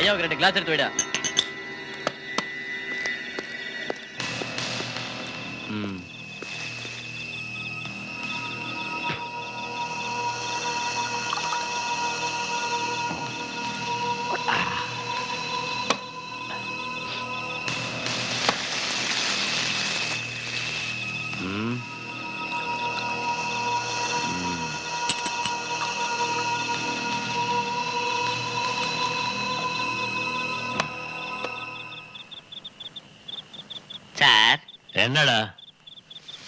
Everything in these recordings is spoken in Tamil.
ஐயாவுக்கு ரெண்டு கிளாஸ் எடுத்து விடா. என்னடா?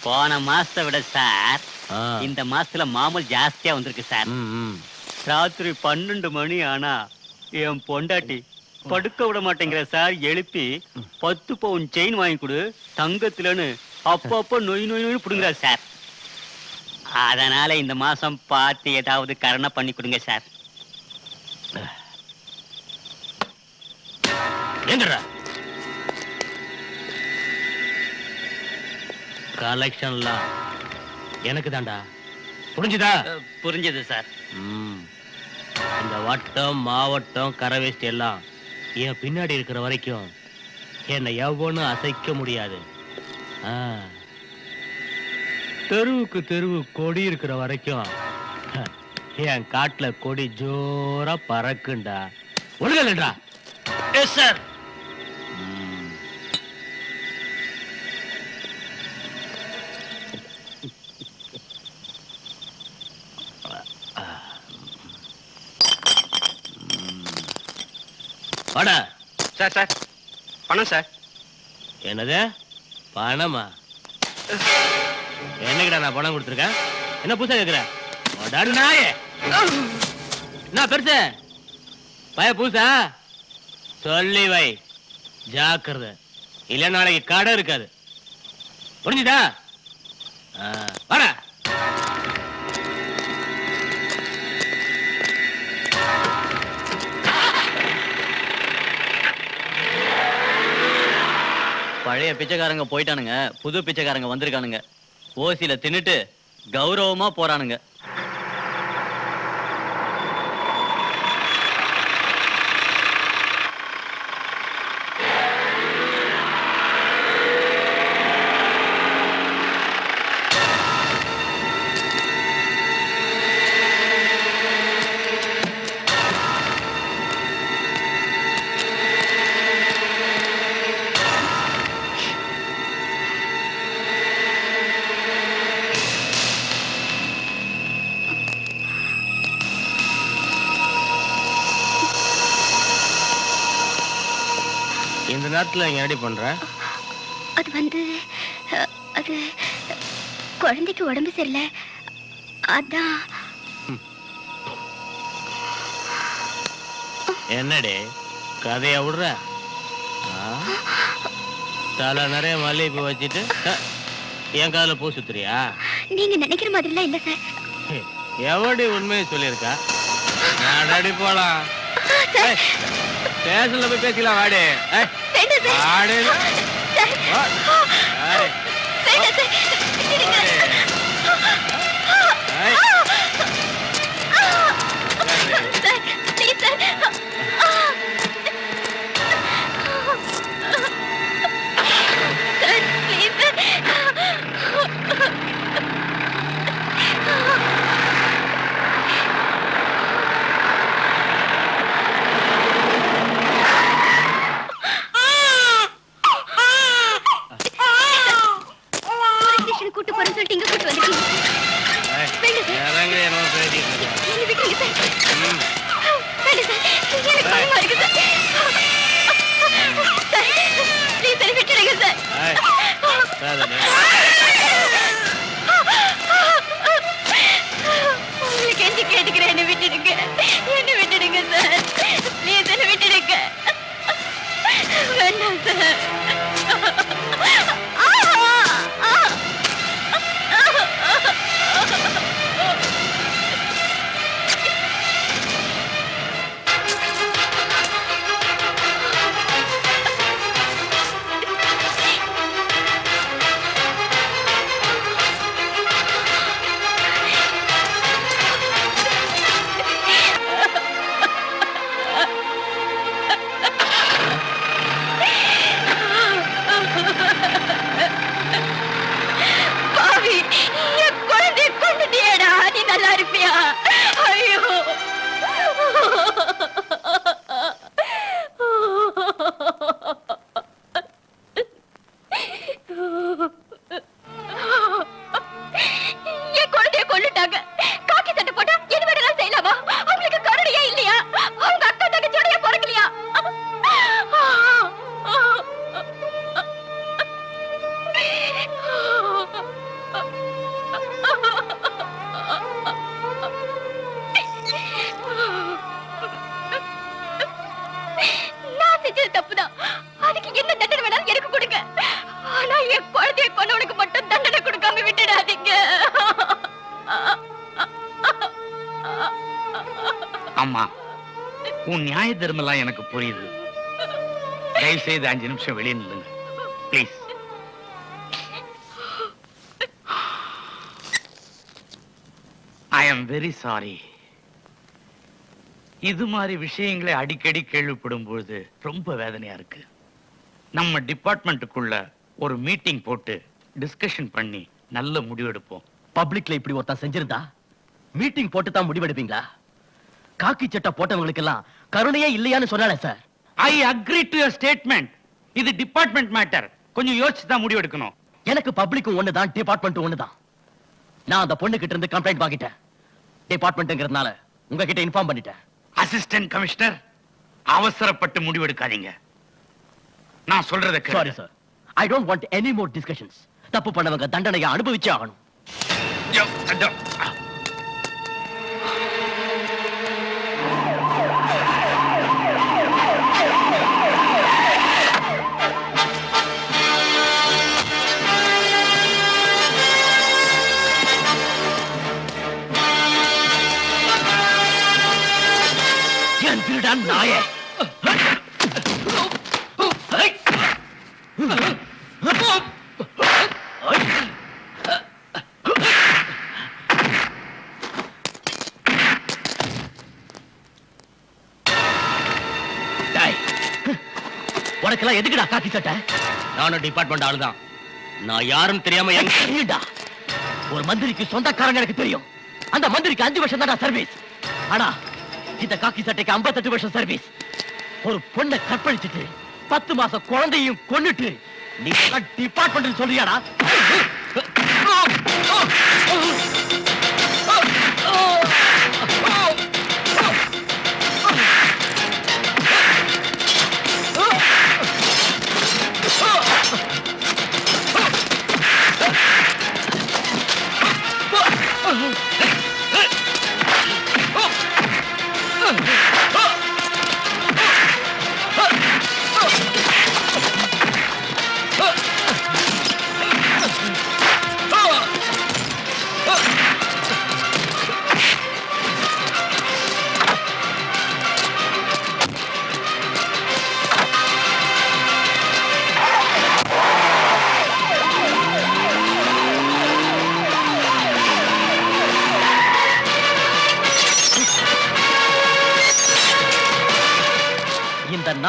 போன மாசத்தை விட சார் இந்த மாசத்துல மாமூல் ஜாஸ்தியா வந்திருக்கு சார். ராத்திரி பன்னெண்டு மணி ஆனா என் பொண்டாட்டி படுக்க விட மாட்டேங்கிற சார் எழுப்பி பத்து பவுன் செயின் வாங்கி கொடு தங்கத்துலன்னு அப்பப்போ நொய் நொய் நொய் புடுங்குறா சார். அதனால இந்த மாசம் பார்த்து ஏதாவது கரணை பண்ணி கொடுங்க சார். எங்கடா கலெக்ஷன்லாம் எனக்கு தான்டா. புரிஞ்சுதா? புரிஞ்சது சார். இந்த வட்டம் மாவட்டம் கரவேஸ்ட் எல்லாம் என் பின்னாடி இருக்கிற வரைக்கும் என்னை எவனும் அசைக்க முடியாது. தெருவுக்கு தெருவு கொடி இருக்கிற வரைக்கும் என் காட்டுல கொடி ஜோரா பறக்குண்டா ஒழுங்கலடா எஸ் சார். வாடா. Sir sir. பணம் சார். என்னது? பணமா? என்னைக்குடா நான் பணம் கொடுத்துருக்கேன் என்ன புதுசா கேக்குற? அடாடு நாயே. என்ன பெருசு? பய புதுசா? சொல்லி வை. ஜாக்கிரதை. இல்ல நாளைக்கு கடை இருக்காது. புரிஞ்சுதா? வாடா. பழைய பிச்சைக்காரங்க போயிட்டானுங்க புது பிச்சைக்காரங்க வந்திருக்கானுங்க. ஓசியில தின்னுட்டு கௌரவமா போறானுங்க. இந்த நேரத்துல இங்க ரெடி பண்ற? அது வந்து அது குழந்தைக்கு உடம்பு சரியில்லை. அதான். என்னடி? கதைய விடுற? ஆ? தலை நிறைய மல்லிகைப்பூ வச்சுட்டு என் காதுல பூ சுத்துறியா? நீங்க நினைக்கிற மாதிரிலாம் இல்ல சார். எவடி உண்மையை சொல்லியிருக்கா? நாடாடி போலாம். ஸ்டேஷன்ல போய் பேசிக்கலாம் வாடி. வேண்டாம் பேசாதடி. உங்களுக்கு எந்த கேட்டுக்கிறேன். என்ன விட்டுடுங்க. என்ன விட்டுடுங்க சார் ப்ளீஸ் என்ன விட்டுடுங்க. வேண்டாம் சார் உன் நியாய தர்மெல்லாம் எனக்கு புரியுது. தயவு செய்து அஞ்சு நிமிஷம் வெளியே நில்லுங்க. Please I am very sorry இது மாதிரி விஷயங்களை அடிக்கடி கேள்விப்படும் பொழுது ரொம்ப வேதனையா இருக்கு. நம்ம டிபார்ட்மெண்ட்டுக்குள்ள ஒரு மீட்டிங் போட்டு டிஸ்கஷன் பண்ணி நல்ல முடிவெடுப்போம். பப்ளிக்ல இப்படி ஒருத்தன் செஞ்சிருந்தா? மீட்டிங் போட்டு தான் முடிவெடுப்பீங்களா? காக்கி சட்டை போட்டவங்களுக்கு எல்லாம் கருணையே இல்லையான்னு சொன்னாலே sir. I agree to your statement இது டிபார்ட்மெண்ட் மேட்டர் கொஞ்சம் யோசிச்சு தான் முடிவெடுக்கணும் எனக்கு பப்ளிக்கும் ஒண்ணுதான் டிபார்ட்மெண்ட் ஒண்ணுதான். நான் அந்த பொண்ணு கிட்ட இருந்து கம்ப்ளைண்ட் வாங்கிட்டேன். டிபார்ட்மெண்ட்ங்கிறதுனால உங்ககிட்ட இன்ஃபார்ம் பண்ணிட்டேன். அசிஸ்டன்ட் கமிஷனர் அவசரப்பட்டு முடிவெடுக்காதீங்க நான் சொல்றத sorry sir I don't want any more discussions தப்பு பண்ணவங்க தண்டனையை அனுபவிச்சே ஆகணும். நாயே உனக்கெல்லாம் எதுக்குடா காக்கி சட்டை? நானும் டிபார்ட்மெண்ட் ஆளு தான் நான் யாருன்னு தெரியாம எங்க தெரியும்டா ஒரு மந்திரிக்கு சொந்தக்காரங்க எனக்கு தெரியும். அந்த மந்திரிக்கு அஞ்சு வருஷம் தான் சர்வீஸ் ஆனா இந்த காக்கி சட்டைக்கு 58 வருஷம் சர்வீஸ் ஒரு பொண்ணை கற்பழிச்சிட்டு பத்து மாசம் குழந்தையும் கொண்டுட்டு நீ டிபார்ட்மெண்ட் சொல்றியாடா?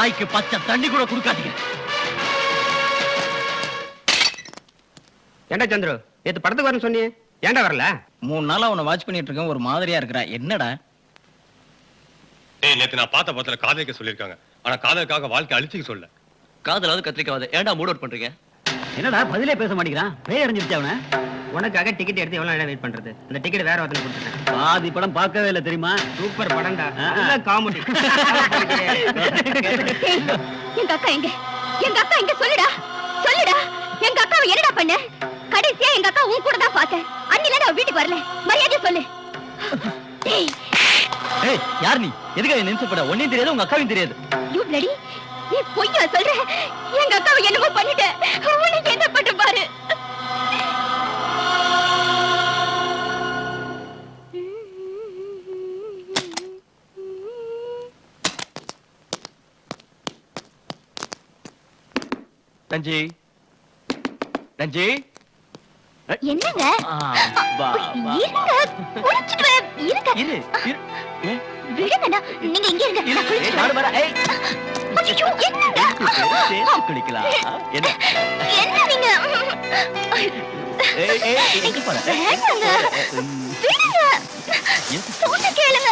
நாய்க்கு பச்சை தண்ணி கூட கொடுக்காதீங்க. ஏண்டா சந்துரு? நேத்து படத்துக்கு வரேன்னு சொன்னியே. ஏன்டா வரல? மூணு நாளா உன்னை வாட்ச் பண்ணிட்டு இருக்கேன் ஒரு மாதிரியா இருக்கிற. என்னடா? ஏய் நேத்து நான் பார்த்த படத்துல காதலிக்க சொல்லிருக்காங்க ஆனா காதலுக்காக வாழ்க்கை அழிச்சுக்க சொல்ல. காதலாவது கத்திரிக்காவது. ஏன்டா மூட் அவுட் பண்றீங்க? என்னடா பதிலே பேச மாட்டேங்கிறான். பேய் அடைஞ்சிருச்சு அவன. உனக்காக டிக்கெட் எடுத்து எவ்வளவு நேரம் வெயிட் பண்றது? அந்த டிக்கெட் வேற ஒருத்தனுக்கு கொடுத்துட்டேன். பாதி படம் பார்க்கவே இல்லை தெரியுமா? சூப்பர் படம்டா. நல்ல காமெடி எங்க அக்கா எங்க? எங்க அக்கா எங்க சொல்லுடா. சொல்லுடா. எங்க அக்காவை என்னடா பண்ண? கடைசியா எங்க அக்கா உன் கூட தான் பார்த்தேன். அன்னில நான் வீட்டுக்கு வரல. மரியாதை சொல்லு. ஏய் யார் நீ? எதுக்கு என்ன நிமிஷப்பட ஒன்னையும் தெரியாது உங்க அக்காவையும் தெரியாது. You bloody. நீ பொய்யா சொல்ற? எங்க அக்காவை என்னமோ பண்ணிட்ட. தஞ்சி தஞ்சி என்னங்க? நீங்க இங்க இருங்க. குளிக்கலாம். என்ன? என்ன நீங்க? கேளுங்க.